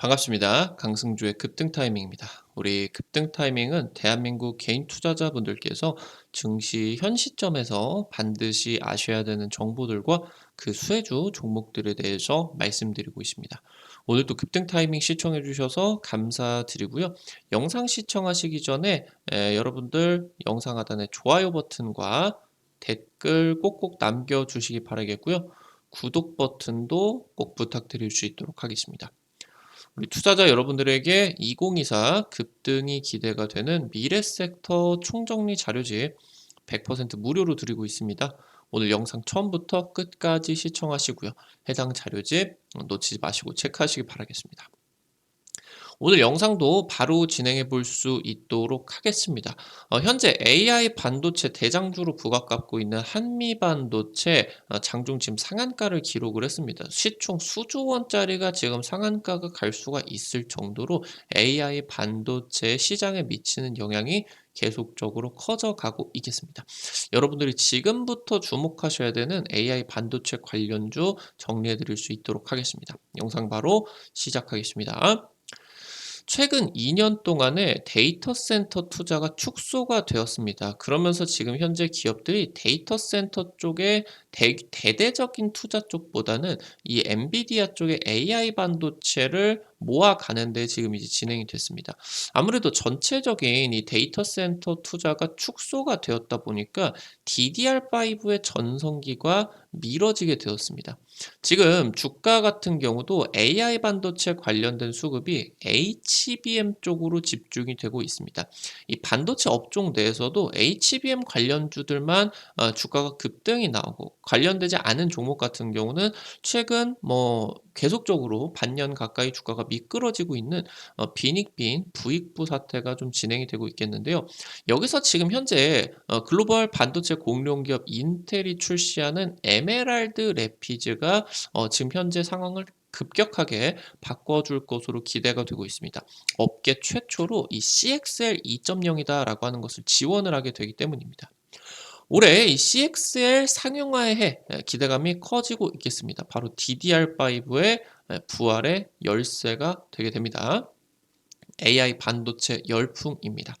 반갑습니다. 강승주의 급등 타이밍입니다. 우리 급등 타이밍은 대한민국 개인 투자자분들께서 증시 현 시점에서 반드시 아셔야 되는 정보들과 그 수혜주 종목들에 대해서 말씀드리고 있습니다. 오늘도 급등 타이밍 시청해 주셔서 감사드리고요. 영상 시청하시기 전에 에, 여러분들 영상 하단에 좋아요 버튼과 댓글 꼭꼭 남겨주시기 바라겠고요. 구독 버튼도 꼭 부탁드릴 수 있도록 하겠습니다. 우리 투자자 여러분들에게 2024 급등이 기대가 되는 미래 섹터 총정리 자료집 100% 무료로 드리고 있습니다. 오늘 영상 처음부터 끝까지 시청하시고요. 해당 자료집 놓치지 마시고 체크하시기 바라겠습니다. 오늘 영상도 바로 진행해 볼 수 있도록 하겠습니다. 어, 현재 AI 반도체 대장주로 부각받고 있는 한미 반도체 어, 장중 지금 상한가를 기록을 했습니다. 시총 수조 원짜리가 지금 상한가가 갈 수가 있을 정도로 AI 반도체 시장에 미치는 영향이 계속적으로 커져가고 있겠습니다. 여러분들이 지금부터 주목하셔야 되는 AI 반도체 관련주 정리해 드릴 수 있도록 하겠습니다. 영상 바로 시작하겠습니다. 최근 2년 동안에 데이터 센터 투자가 축소가 되었습니다. 그러면서 지금 현재 기업들이 데이터 센터 쪽에 대, 대대적인 투자 쪽보다는 이 엔비디아 쪽의 AI 반도체를 모아가는데 지금 이제 진행이 됐습니다. 아무래도 전체적인 이 데이터 센터 투자가 축소가 되었다 보니까 DDR5의 전성기가 미뤄지게 되었습니다. 지금 주가 같은 경우도 AI 반도체 관련된 수급이 HBM 쪽으로 집중이 되고 있습니다. 이 반도체 업종 내에서도 HBM 관련주들만 어, 주가가 급등이 나오고 관련되지 않은 종목 같은 경우는 최근 뭐 계속적으로 반년 가까이 주가가 미끄러지고 있는 어, 빈익빈 부익부 사태가 좀 진행이 되고 있겠는데요. 여기서 지금 현재 어, 글로벌 반도체 공룡 기업 인텔이 출시하는 에메랄드 레피즈가 어, 지금 현재 상황을 급격하게 바꿔줄 것으로 기대가 되고 있습니다. 업계 최초로 이 CXL 2.0이다라고 하는 것을 지원을 하게 되기 때문입니다. 올해 이 CXL 상용화에 기대감이 커지고 있겠습니다. 바로 DDR5의 부활의 열쇠가 되게 됩니다. AI 반도체 열풍입니다.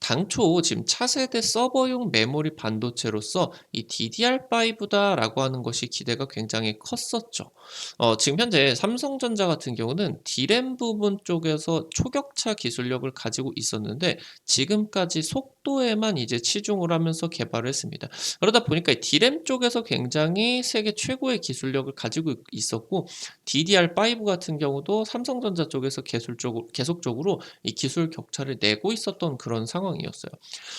당초 지금 차세대 서버용 메모리 반도체로서 이 DDR5다라고 하는 것이 기대가 굉장히 컸었죠. 어, 지금 현재 삼성전자 같은 경우는 D램 부분 쪽에서 초격차 기술력을 가지고 있었는데 지금까지 속도에만 이제 치중을 하면서 개발을 했습니다. 그러다 보니까 D램 쪽에서 굉장히 세계 최고의 기술력을 가지고 있었고 DDR5 같은 경우도 삼성전자 쪽에서 계속적으로, 이 기술 격차를 내고 있었던 그런 상황 이었어요.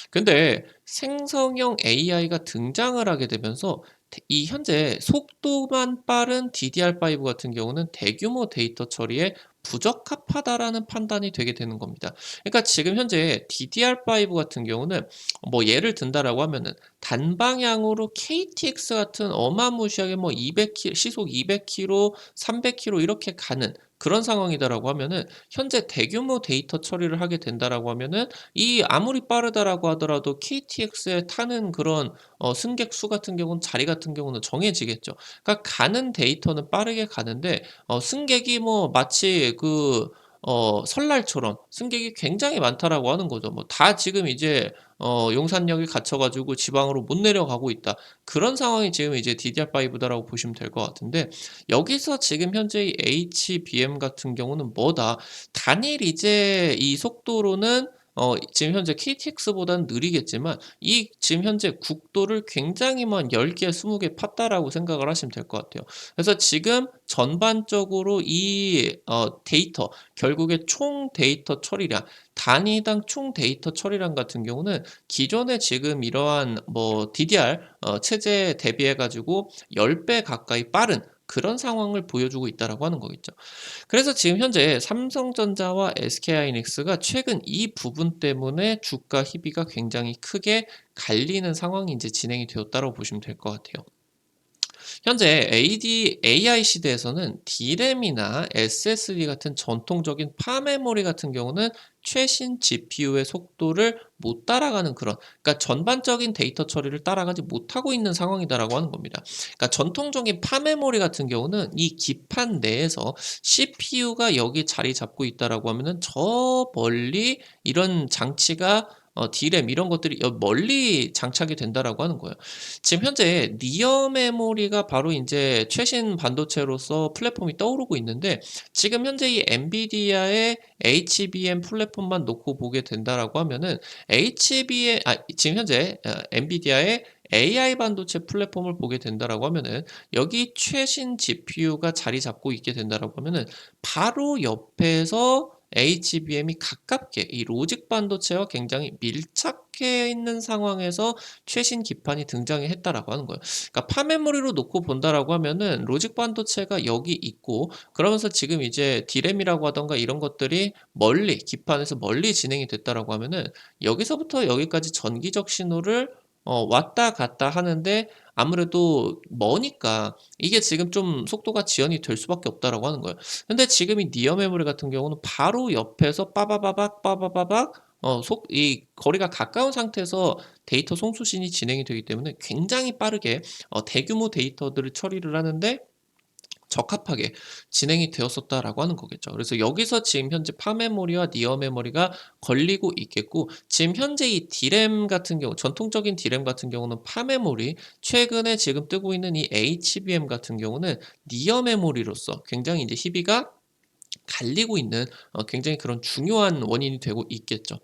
근데 생성형 AI가 등장을 하게 되면서 이 현재 속도만 빠른 DDR5 같은 경우는 대규모 데이터 처리에 부적합하다라는 판단이 되게 되는 겁니다. 그러니까 지금 현재 DDR5 같은 경우는 뭐 예를 든다라고 하면은 단방향으로 KTX 같은 어마무시하게 뭐 200km 시속 200km, 300km 이렇게 가는 그런 상황이다라고 하면은 현재 대규모 데이터 처리를 하게 된다라고 하면은 이 아무리 빠르다라고 하더라도 KTX에 타는 그런 어, 승객 수 같은 경우는 자리 같은 경우는 정해지겠죠. 그러니까 가는 데이터는 빠르게 가는데 어, 승객이 뭐 마치 그 어, 설날처럼 승객이 굉장히 많다라고 하는 거죠. 뭐 다 지금 이제 어, 용산역에 갇혀가지고 지방으로 못 내려가고 있다. 그런 상황이 지금 이제 DDR5다라고 보시면 될 것 같은데 여기서 지금 현재 이 HBM 같은 경우는 뭐다? 단일 이제 이 속도로는 어, 지금 현재 KTX보다는 느리겠지만 이 지금 현재 국도를 굉장히만 10개, 20개 팠다라고 생각을 하시면 될 것 같아요. 그래서 지금 전반적으로 이 어, 데이터 결국에 총 데이터 처리량 단위당 총 데이터 처리량 같은 경우는 기존에 지금 이러한 뭐 DDR 어, 체제 대비해 가지고 10배 가까이 빠른 그런 상황을 보여주고 있다라고 하는 거겠죠. 그래서 지금 현재 삼성전자와 SK하이닉스가 최근 이 부분 때문에 주가 희비가 굉장히 크게 갈리는 상황이 이제 진행이 되었다고 보시면 될 것 같아요. 현재 AD AI 시대에서는 D램이나 SSD 같은 전통적인 파메모리 같은 경우는 최신 GPU의 속도를 못 따라가는 그런 그러니까 전반적인 데이터 처리를 따라가지 못하고 있는 상황이다라고 하는 겁니다. 그러니까 전통적인 파메모리 같은 경우는 이 기판 내에서 CPU가 여기 자리 잡고 있다라고 하면은 저 멀리 이런 장치가 어 D램 이런 것들이 여 멀리 장착이 된다라고 하는 거예요. 지금 현재 니어 메모리가 바로 인제 최신 반도체로서 플랫폼이 떠오르고 있는데 지금 현재 이 엔비디아의 HBM 플랫폼만 놓고 보게 된다라고 하면은 HBM 아 지금 현재 어 엔비디아의 AI 반도체 플랫폼을 보게 된다라고 하면은 여기 최신 GPU가 자리 잡고 있게 된다라고 하면은 바로 옆에서 HBM이 가깝게 이 로직 반도체와 굉장히 밀착해 있는 상황에서 최신 기판이 등장을 했다라고 하는 거예요. 그러니까 파메모리로 놓고 본다라고 하면은 로직 반도체가 여기 있고 그러면서 지금 이제 D램이라고 하던가 이런 것들이 멀리 기판에서 멀리 진행이 됐다라고 하면은 여기서부터 여기까지 전기적 신호를 어 왔다 갔다 하는데 아무래도 머니까 이게 지금 좀 속도가 지연이 될 수밖에 없다라고 하는 거예요. 근데 지금 이 니어 메모리 같은 경우는 바로 옆에서 빠바바박 빠바바박 어 속 이 거리가 가까운 상태에서 데이터 송수신이 진행이 되기 때문에 굉장히 빠르게 어 대규모 데이터들을 처리를 하는데 적합하게 진행이 되었었다라고 하는 거겠죠. 그래서 여기서 지금 현재 파메모리와 니어 메모리가 걸리고 있겠고 지금 현재 이 D램 같은 경우 전통적인 D램 같은 경우는 파메모리 최근에 지금 뜨고 있는 이 HBM 같은 경우는 니어 메모리로서 굉장히 이제 희비가 갈리고 있는 어 굉장히 그런 중요한 원인이 되고 있겠죠.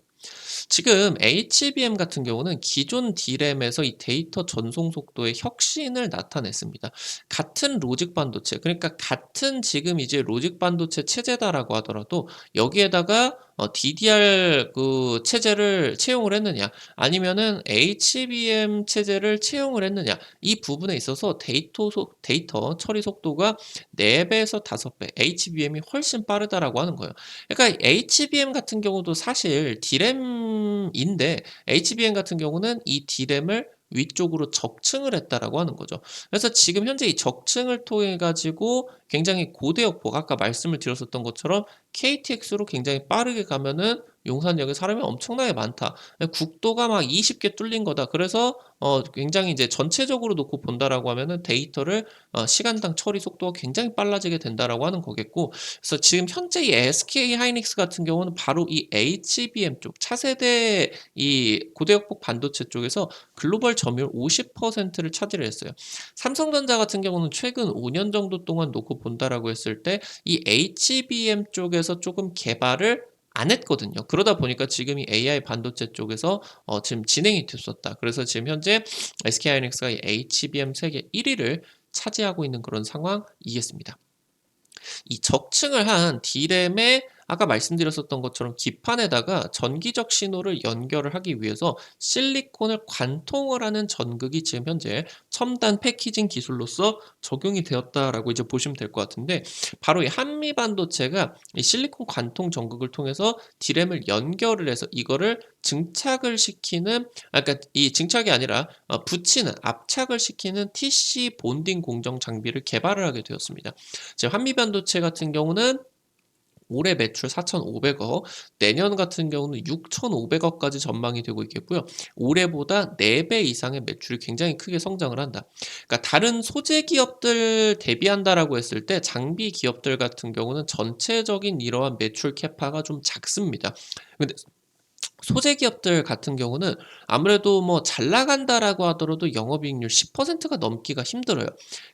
지금 HBM 같은 경우는 기존 D램에서 이 데이터 전송 속도의 혁신을 나타냈습니다. 같은 로직 반도체 그러니까 같은 지금 이제 로직 반도체 체제다라고 하더라도 여기에다가 어 DDR 그 체제를 채용을 했느냐 아니면은 HBM 체제를 채용을 했느냐 이 부분에 있어서 데이터 속 데이터 처리 속도가 4 배에서 5배 HBM이 훨씬 빠르다라고 하는 거예요. 그러니까 HBM 같은 경우도 사실 D램인데 HBM 같은 경우는 이 D램을 위쪽으로 적층을 했다라고 하는 거죠. 그래서 지금 현재 이 적층을 통해 가지고 굉장히 고대역폭 아까 말씀을 드렸었던 것처럼 KTX로 굉장히 빠르게 가면은 용산역에 사람이 엄청나게 많다. 예 국도가 막 20개 뚫린 거다. 그래서 어 굉장히 이제 전체적으로 놓고 본다라고 하면은 데이터를 어 시간당 처리 속도가 굉장히 빨라지게 된다라고 하는 거겠고 그래서 지금 현재 이 SK 하이닉스 같은 경우는 바로 이 HBM 쪽 차세대 이 고대역폭 반도체 쪽에서 글로벌 점유율 50%를 차지를 했어요. 삼성전자 같은 경우는 최근 5년 정도 동안 놓고 본다라고 했을 때 이 HBM 쪽에서 쪼금 개발을 안 했거든요. 그러다 보니까 지금 이 AI 반도체 쪽에서 어 지금 진행이 됐었다. 그래서 지금 현재 SK 하이닉스가 이 HBM 세계 1 위를 차지하고 있는 그런 상황이겠습니다. 이 적층을 한 D램에 아까 말씀드렸었던 것처럼 기판에다가 전기적 신호를 연결을 하기 위해서 실리콘을 관통을 하는 전극이 지금 현재 첨단 패키징 기술로서 적용이 되었다라고 이제 보시면 될 것 같은데 바로 이 한미 반도체가 이 실리콘 관통 전극을 통해서 D램을 연결을 해서 이거를 증착을 시키는 아 그러니까 이 증착이 아니라 어 붙이는 압착을 시키는 TC 본딩 공정 장비를 개발을 하게 되었습니다. 지금 한미 반도체 같은 경우는 올해 매출 4,500억, 내년 같은 경우는 6,500억까지 전망이 되고 있겠고요. 올해보다 4배 이상의 매출이 굉장히 크게 성장을 한다. 그러니까 다른 소재 기업들 대비한다라고 했을 때 장비 기업들 같은 경우는 전체적인 이러한 매출 캐파가 좀 작습니다. 근데 소재 기업들 같은 경우는 아무래도 뭐 잘 나간다라고 하더라도 영업이익률 10%가 넘기가 힘들어요.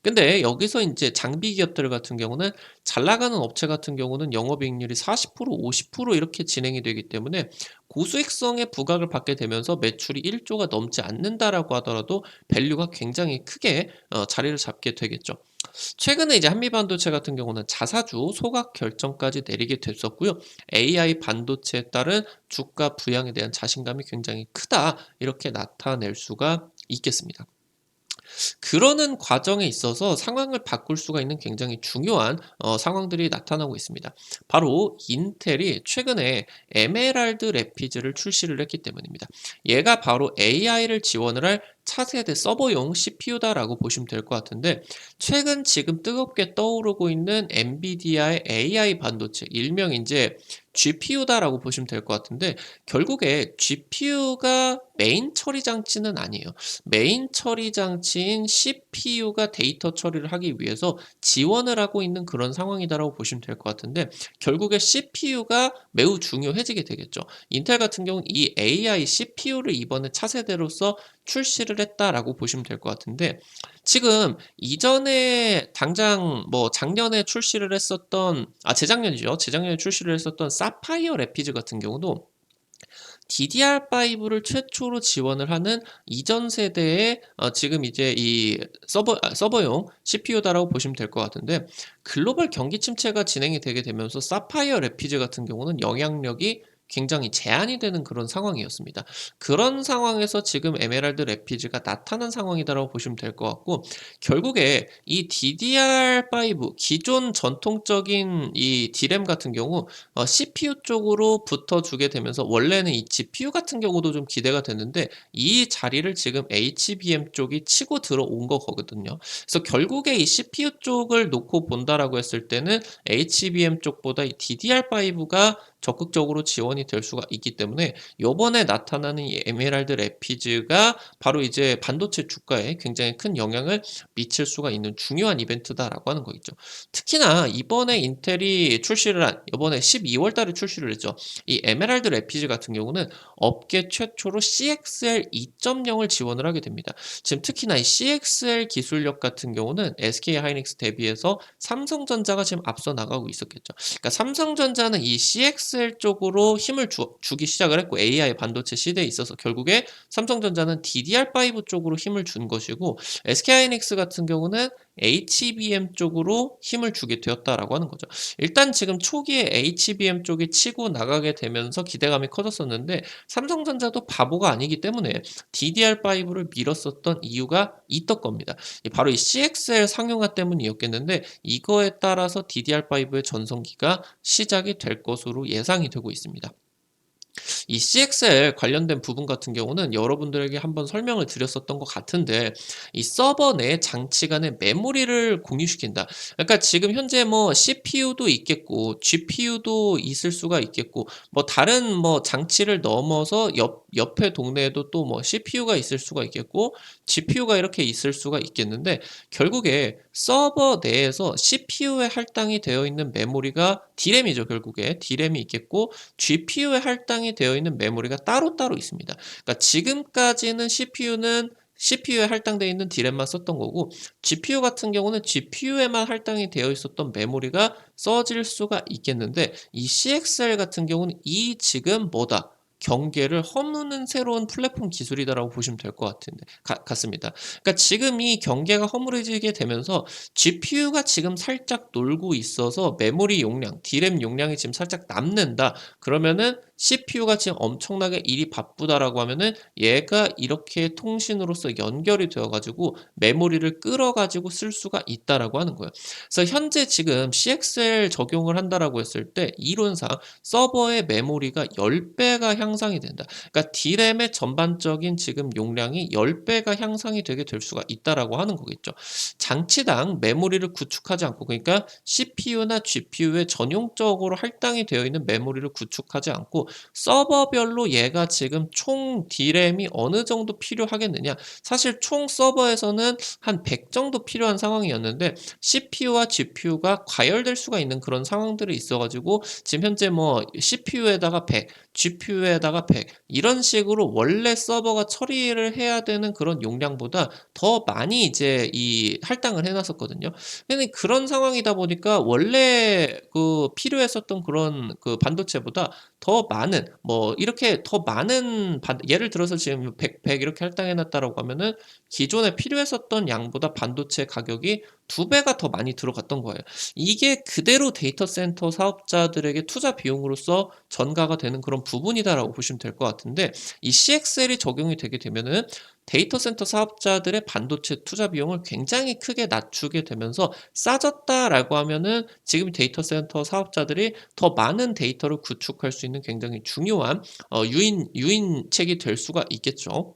근데 여기서 인제 장비 기업들 같은 경우는 잘 나가는 업체 같은 경우는 영업이익률이 40% 50% 이렇게 진행이 되기 때문에 고수익성의 부각을 받게 되면서 매출이 1조가 넘지 않는다라고 하더라도 밸류가 굉장히 크게 어 자리를 잡게 되겠죠. 최근에 이제 한미 반도체 같은 경우는 자사주 소각 결정까지 내리게 됐었고요. AI 반도체에 따른 주가 부양에 대한 자신감이 굉장히 크다. 이렇게 나타낼 수가 있겠습니다. 그러는 과정에 있어서 상황을 바꿀 수가 있는 굉장히 중요한 어 상황들이 나타나고 있습니다. 바로 인텔이 최근에 에메랄드 래피즈를 출시를 했기 때문입니다. 얘가 바로 AI를 지원을 할 차세대 서버용 CPU다라고 보시면 될 것 같은데 최근 지금 뜨겁게 떠오르고 있는 엔비디아의 AI 반도체 일명 인제 GPU다라고 보시면 될 것 같은데 결국에 GPU가 메인 처리 장치는 아니에요. 메인 처리 장치인 CPU가 데이터 처리를 하기 위해서 지원을 하고 있는 그런 상황이다라고 보시면 될 것 같은데 결국에 CPU가 매우 중요해지게 되겠죠. 인텔 같은 경우는 이 AI CPU를 이번에 차세대로서 출시를 했다라고 보시면 될 것 같은데 지금 이전에 당장 뭐 작년에 출시를 했었던 아 재작년이죠. 재작년에 출시를 했었던 사파이어 래피즈 같은 경우도 DDR5를 최초로 지원을 하는 이전 세대의 어 지금 이제 이 서버 아 서버용 CPU다라고 보시면 될 것 같은데 글로벌 경기 침체가 진행이 되게 되면서 사파이어 래피즈 같은 경우는 영향력이 굉장히 제한이 되는 그런 상황이었습니다. 그런 상황에서 지금 에메랄드 래피즈가 나타난 상황이다라고 보시면 될 것 같고 결국에 이 DDR5 기존 전통적인 이 D램 같은 경우 어 CPU 쪽으로 붙어주게 되면서 원래는 이 GPU 같은 경우도 좀 기대가 됐는데 이 자리를 지금 HBM 쪽이 치고 들어온 거거든요. 그래서 결국에 이 CPU 쪽을 놓고 본다라고 했을 때는 HBM 쪽보다 이 DDR5가 적극적으로 지원이 될 수가 있기 때문에 요번에 나타나는 이 에메랄드 래피즈가 바로 이제 반도체 주가에 굉장히 큰 영향을 미칠 수가 있는 중요한 이벤트다라고 하는 거겠죠. 특히나 이번에 인텔이 출시를 한 요번에 12월 달에 출시를 했죠. 이 에메랄드 래피즈 같은 경우는 업계 최초로 CXL 2.0을 지원을 하게 됩니다. 지금 특히나 이 CXL 기술력 같은 경우는 SK 하이닉스 대비해서 삼성전자가 지금 앞서 나가고 있었겠죠. 그러니까 삼성전자는 이 CXL 쪽으로 힘을 주, 주기 시작을 했고 AI 반도체 시대에 있어서 결국에 삼성전자는 DDR5 쪽으로 힘을 준 것이고 SK 하이닉스 같은 경우는 HBM 쪽으로 힘을 주게 되었다라고 하는 거죠. 일단 지금 초기에 HBM 쪽이 치고 나가게 되면서 기대감이 커졌었는데 삼성전자도 바보가 아니기 때문에 DDR5를 밀었었던 이유가 있던 겁니다. 바로 이 CXL 상용화 때문이었겠는데 이거에 따라서 DDR5의 전성기가 시작이 될 것으로 예상이 되고 있습니다. 이 CXL 관련된 부분 같은 경우는 여러분들에게 한번 설명을 드렸었던 것 같은데 이 서버 내 장치 간의 메모리를 공유시킨다. 그러니까 지금 현재 뭐 CPU도 있겠고 GPU도 있을 수가 있겠고 뭐 다른 뭐 장치를 넘어서 옆 옆에 동네에도 또 뭐 CPU가 있을 수가 있겠고 GPU가 이렇게 있을 수가 있겠는데 결국에 서버 내에서 CPU에 할당이 되어 있는 메모리가 D램이죠 결국에 D램이 있겠고 GPU에 할당 이 되어 있는 메모리가 따로따로 있습니다. 그러니까 지금까지는 CPU는 CPU에 할당되어 있는 D램만 썼던 거고 GPU 같은 경우는 GPU에만 할당이 되어 있었던 메모리가 써질 수가 있겠는데 이 CXL 같은 경우는 이 지금 뭐다 경계를 허무는 새로운 플랫폼 기술이다라고 보시면 될 것 같은데 가, 같습니다. 그러니까 지금 이 경계가 허물어지게 되면서 GPU가 지금 살짝 놀고 있어서 메모리 용량, D램 용량이 지금 살짝 남는다. 그러면은 CPU가 지금 엄청나게 일이 바쁘다라고 하면은 얘가 이렇게 통신으로서 연결이 되어 가지고 메모리를 끌어 가지고 쓸 수가 있다라고 하는 거예요. 그래서 현재 지금 CXL 적용을 한다라고 했을 때 이론상 서버의 메모리가 10배가 향상이 된다. 그러니까 D램의 전반적인 지금 용량이 10배가 향상이 되게 될 수가 있다라고 하는 거겠죠. 장치당 메모리를 구축하지 않고 그러니까 CPU나 GPU에 전용적으로 할당이 되어 있는 메모리를 구축하지 않고 서버별로 얘가 지금 총 D램이 어느 정도 필요하겠느냐 사실 총 서버에서는 한 100 정도 필요한 상황이었는데 CPU와 GPU가 과열될 수가 있는 그런 상황들이 있어 가지고 지금 현재 뭐 CPU에다가 100 GPU에다가 100 이런 식으로 원래 서버가 처리를 해야 되는 그런 용량보다 더 많이 이제 이 할당을 해 놨었거든요. 근데 그런 상황이다 보니까 원래 그 필요했었던 그런 그 반도체보다 더 많은 뭐 이렇게 더 많은 반 예를 들어서 지금 100, 100 이렇게 할당해 놨다라고 하면은 기존에 필요했었던 양보다 반도체 가격이 두 배가 더 많이 들어갔던 거예요. 이게 그대로 데이터 센터 사업자들에게 투자 비용으로서 전가가 되는 그런 부분이다라고 보시면 될 것 같은데 이 CXL이 적용이 되게 되면은 데이터 센터 사업자들의 반도체 투자 비용을 굉장히 크게 낮추게 되면서 싸졌다라고 하면은 지금 데이터 센터 사업자들이 더 많은 데이터를 구축할 수 있는 굉장히 중요한 어 유인 유인책이 될 수가 있겠죠.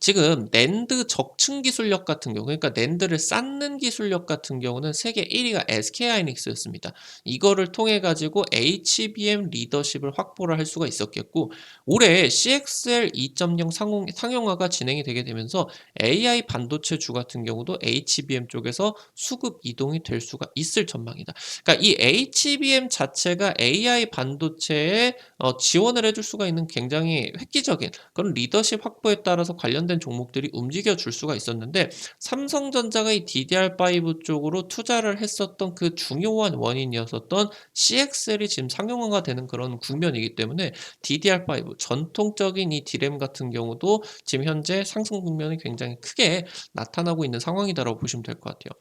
지금 낸드 적층 기술력 같은 경우 그러니까 낸드를 쌓는 기술력 같은 경우는 세계 1위가 SK 하이닉스였습니다. 이거를 통해 가지고 HBM 리더십을 확보를 할 수가 있었겠고 올해 CXL 2.0 상용, 상용화가 진행이 되게 되면서 AI 반도체 주 같은 경우도 HBM 쪽에서 수급 이동이 될 수가 있을 전망이다. 그러니까 이 HBM 자체가 AI 반도체에 어, 지원을 해줄 수가 있는 굉장히 획기적인 그런 리더십 확보에 따라서 관련 된 종목들이 움직여 줄 수가 있었는데 삼성전자가 이 DDR5 쪽으로 투자를 했었던 그 중요한 원인이었었던 CXL이 지금 상용화가 되는 그런 국면이기 때문에 DDR5 전통적인 이 디램 같은 경우도 지금 현재 상승 국면이 굉장히 크게 나타나고 있는 상황이다라고 보시면 될 것 같아요.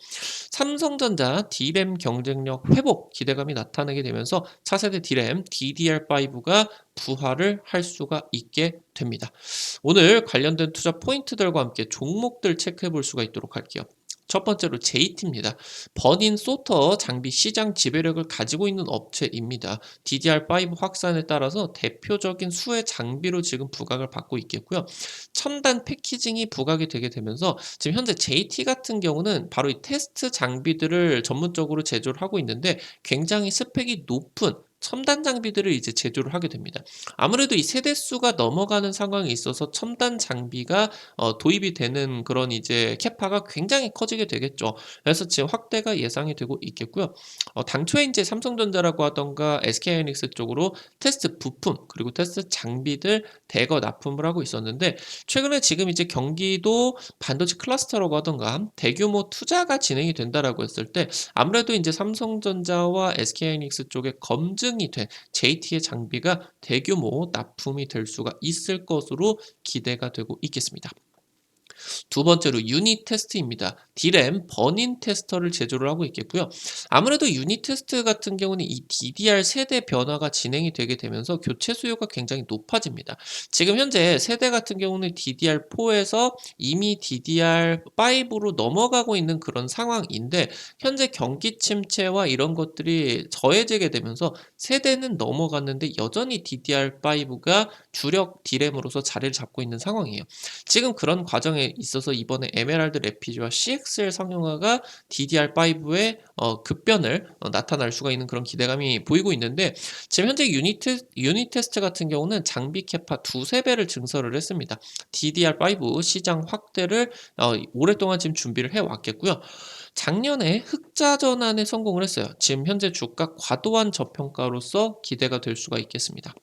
삼성전자 디램 경쟁력 회복 기대감이 나타나게 되면서 차세대 디램 DDR5가 부활을 할 수가 있게 됩니다. 오늘 관련된 투자 포인트들과 함께 종목들 체크해 볼 수가 있도록 할게요. 첫 번째로 JT입니다. 버닌 소터 장비 시장 지배력을 가지고 있는 업체입니다. DDR5 확산에 따라서 대표적인 수의 장비로 지금 부각을 받고 있겠고요. 첨단 패키징이 부각이 되게 되면서 지금 현재 JT 같은 경우는 바로 이 테스트 장비들을 전문적으로 제조를 하고 있는데 굉장히 스펙이 높은 첨단 장비들을 이제 제조를 하게 됩니다. 아무래도 이 세대 수가 넘어가는 상황에 있어서 첨단 장비가 어, 도입이 되는 그런 이제 캐파가 굉장히 커지게 되겠죠. 그래서 지금 확대가 예상이 되고 있겠고요. 어, 당초에 이제 삼성전자라고 하던가 SK하이닉스 쪽으로 테스트 부품 그리고 테스트 장비들 대거 납품을 하고 있었는데 최근에 지금 이제 경기도 반도체 클러스터라고 하던가 대규모 투자가 진행이 된다라고 했을 때 아무래도 이제 삼성전자와 SK하이닉스 쪽에 검증 검증이 된 JT의 장비가 대규모 납품이 될 수가 있을 것으로 기대가 되고 있겠습니다. 두 번째로 유닛 테스트입니다. 디램 버닌 테스터를 제조를 하고 있겠고요. 아무래도 유닛 테스트 같은 경우는 이 DDR 세대 변화가 진행이 되게 되면서 교체 수요가 굉장히 높아집니다. 지금 현재 세대 같은 경우는 DDR4에서 이미 DDR5로 넘어가고 있는 그런 상황인데 현재 경기 침체와 이런 것들이 더해지게 되면서 세대는 넘어갔는데 여전히 DDR5가 주력 디램으로서 자리를 잡고 있는 상황이에요. 지금 그런 과정에 있어서 이번에 에메랄드 레피지와 CXL 상용화가 DDR5의 어, 급변을 어, 나타날 수가 있는 그런 기대감이 보이고 있는데 지금 현재 유닛, 유닛 테스트 같은 경우는 장비 캐파 두세 배를 증설을 했습니다. DDR5 시장 확대를 어, 오랫동안 지금 준비를 해왔겠고요. 작년에 흑자 전환에 성공을 했어요. 지금 현재 주가 과도한 저평가로서 기대가 될 수가 있겠습니다.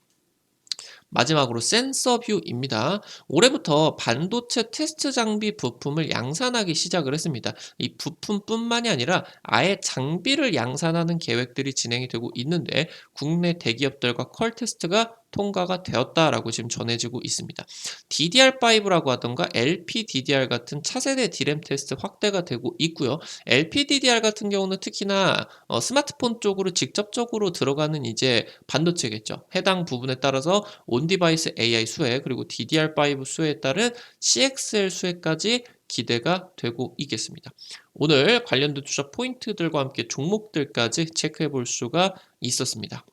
마지막으로 센서 뷰입니다. 올해부터 반도체 테스트 장비 부품을 양산하기 시작을 했습니다. 이 부품뿐만이 아니라 아예 장비를 양산하는 계획들이 진행이 되고 있는데 국내 대기업들과 컬 테스트가 통과가 되었다라고 지금 전해지고 있습니다. DDR5라고 하던가 LPDDR 같은 차세대 디램 테스트 확대가 되고 있고요. LPDDR 같은 경우는 특히나 어, 스마트폰 쪽으로 직접적으로 들어가는 이제 반도체겠죠. 해당 부분에 따라서 온 디바이스 AI 수혜 그리고 DDR5 수혜에 따른 CXL 수혜까지 기대가 되고 있겠습니다. 오늘 관련된 투자 포인트들과 함께 종목들까지 체크해 볼 수가 있었습니다.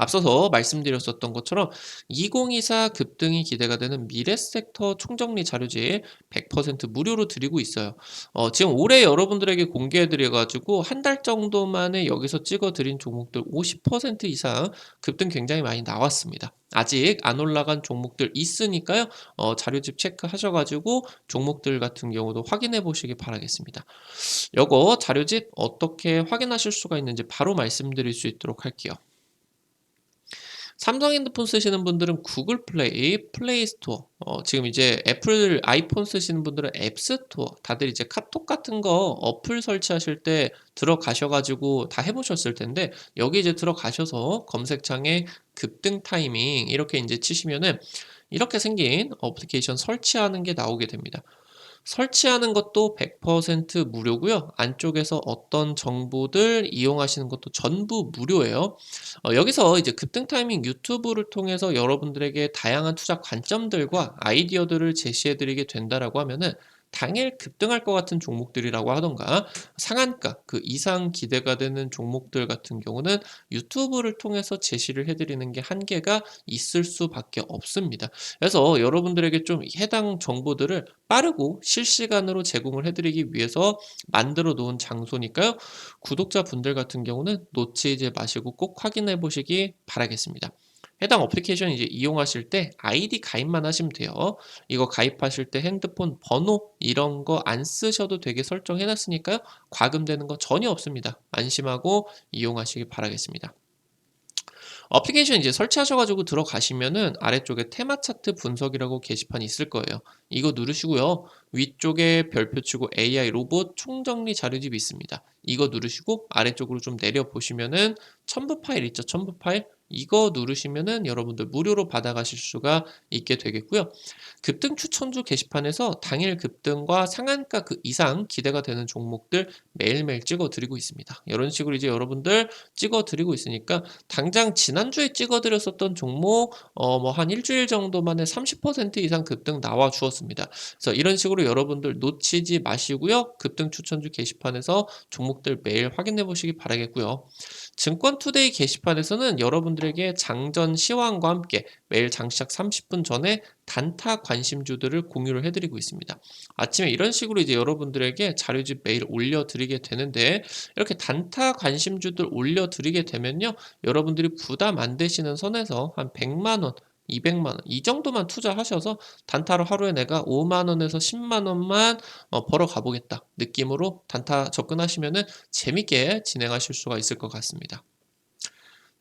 앞서서 말씀드렸었던 것처럼 2024 급등이 기대가 되는 미래 섹터 총정리 자료지 100% 무료로 드리고 있어요. 어, 지금 올해 여러분들에게 공개해 드려가지고 한 달 정도 만에 여기서 찍어 드린 종목들 50% 이상 급등 굉장히 많이 나왔습니다. 아직 안 올라간 종목들 있으니까요. 어, 자료집 체크하셔가지고 종목들 같은 경우도 확인해 보시기 바라겠습니다. 요거 자료집 어떻게 확인하실 수가 있는지 바로 말씀드릴 수 있도록 할게요. 삼성 핸드폰 쓰시는 분들은 구글 플레이, 플레이 스토어, 어, 지금 이제 애플 아이폰 쓰시는 분들은 앱 스토어, 다들 이제 카톡 같은 거 어플 설치하실 때 들어가셔가지고 다 해보셨을 텐데 여기 이제 들어가셔서 검색창에 급등 타이밍 이렇게 이제 치시면은 이렇게 생긴 어플리케이션 설치하는 게 나오게 됩니다. 설치하는 것도 100% 무료고요. 안쪽에서 어떤 정보들 이용하시는 것도 전부 무료예요. 어, 여기서 이제 급등 타이밍 유튜브를 통해서 여러분들에게 다양한 투자 관점들과 아이디어들을 제시해 드리게 된다라고 하면은 당일 급등할 것 같은 종목들이라고 하던가 상한가 그 이상 기대가 되는 종목들 같은 경우는 유튜브를 통해서 제시를 해드리는 게 한계가 있을 수밖에 없습니다. 그래서 여러분들에게 좀 해당 정보들을 빠르고 실시간으로 제공을 해드리기 위해서 만들어 놓은 장소니까요. 구독자분들 같은 경우는 놓치지 마시고 꼭 확인해 보시기 바라겠습니다. 해당 어플리케이션 이제 이용하실 때 아이디 가입만 하시면 돼요. 이거 가입하실 때 핸드폰 번호 이런 거 안 쓰셔도 되게 설정해 놨으니까요. 과금되는 거 전혀 없습니다. 안심하고 이용하시기 바라겠습니다. 어플리케이션 이제 설치하셔가지고 들어가시면은 아래쪽에 테마 차트 분석이라고 게시판이 있을 거예요. 이거 누르시고요. 위쪽에 별표 치고 AI 로봇 총정리 자료집이 있습니다. 이거 누르시고 아래쪽으로 좀 내려 보시면은 첨부 파일 있죠. 첨부 파일 이거 누르시면은 여러분들 무료로 받아가실 수가 있게 되겠고요. 급등 추천주 게시판에서 당일 급등과 상한가 그 이상 기대가 되는 종목들 매일매일 찍어 드리고 있습니다. 이런 식으로 이제 여러분들 찍어 드리고 있으니까 당장 지난주에 찍어 드렸었던 종목 어 뭐 한 일주일 정도 만에 30% 이상 급등 나와 주었습니다. 그래서 이런 식으로 여러분들 놓치지 마시고요. 급등 추천주 게시판에서 종목들 매일 확인해 보시기 바라겠고요. 증권투데이 게시판에서는 여러분들에게 장전 시황과 함께 매일 장 시작 30분 전에 단타 관심주들을 공유를 해드리고 있습니다. 아침에 이런 식으로 이제 여러분들에게 자료집 매일 올려드리게 되는데 이렇게 단타 관심주들 올려드리게 되면요. 여러분들이 부담 안 되시는 선에서 한 100만 원 200만 원 이 정도만 투자하셔서 단타로 하루에 내가 5만 원에서 10만 원만 어, 벌어 가보겠다 느낌으로 단타 접근하시면은 재밌게 진행하실 수가 있을 것 같습니다.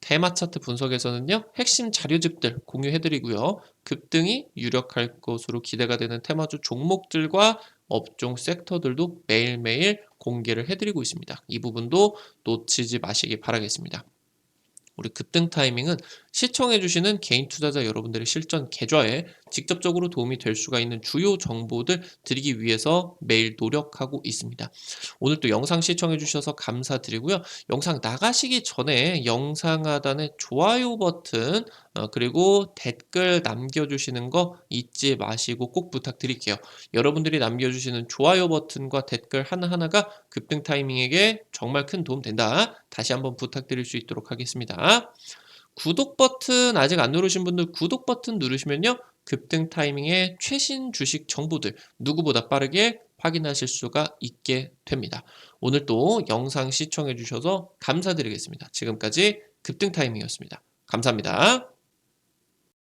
테마 차트 분석에서는요 핵심 자료집들 공유해드리고요 급등이 유력할 것으로 기대가 되는 테마주 종목들과 업종 섹터들도 매일매일 공개를 해드리고 있습니다. 이 부분도 놓치지 마시기 바라겠습니다. 우리 급등 타이밍은 시청해주시는 개인 투자자 여러분들의 실전 계좌에 직접적으로 도움이 될 수가 있는 주요 정보들 드리기 위해서 매일 노력하고 있습니다. 오늘 또 영상 시청해주셔서 감사드리고요. 영상 나가시기 전에 영상 하단에 좋아요 버튼 어, 그리고 댓글 남겨주시는 거 잊지 마시고 꼭 부탁드릴게요. 여러분들이 남겨주시는 좋아요 버튼과 댓글 하나하나가 급등 타이밍에게 정말 큰 도움 된다. 다시 한번 부탁드릴 수 있도록 하겠습니다. 구독 버튼 아직 안 누르신 분들 구독 버튼 누르시면요. 급등 타이밍의 최신 주식 정보들 누구보다 빠르게 확인하실 수가 있게 됩니다. 오늘 또 영상 시청해 주셔서 감사드리겠습니다. 지금까지 급등 타이밍이었습니다. 감사합니다.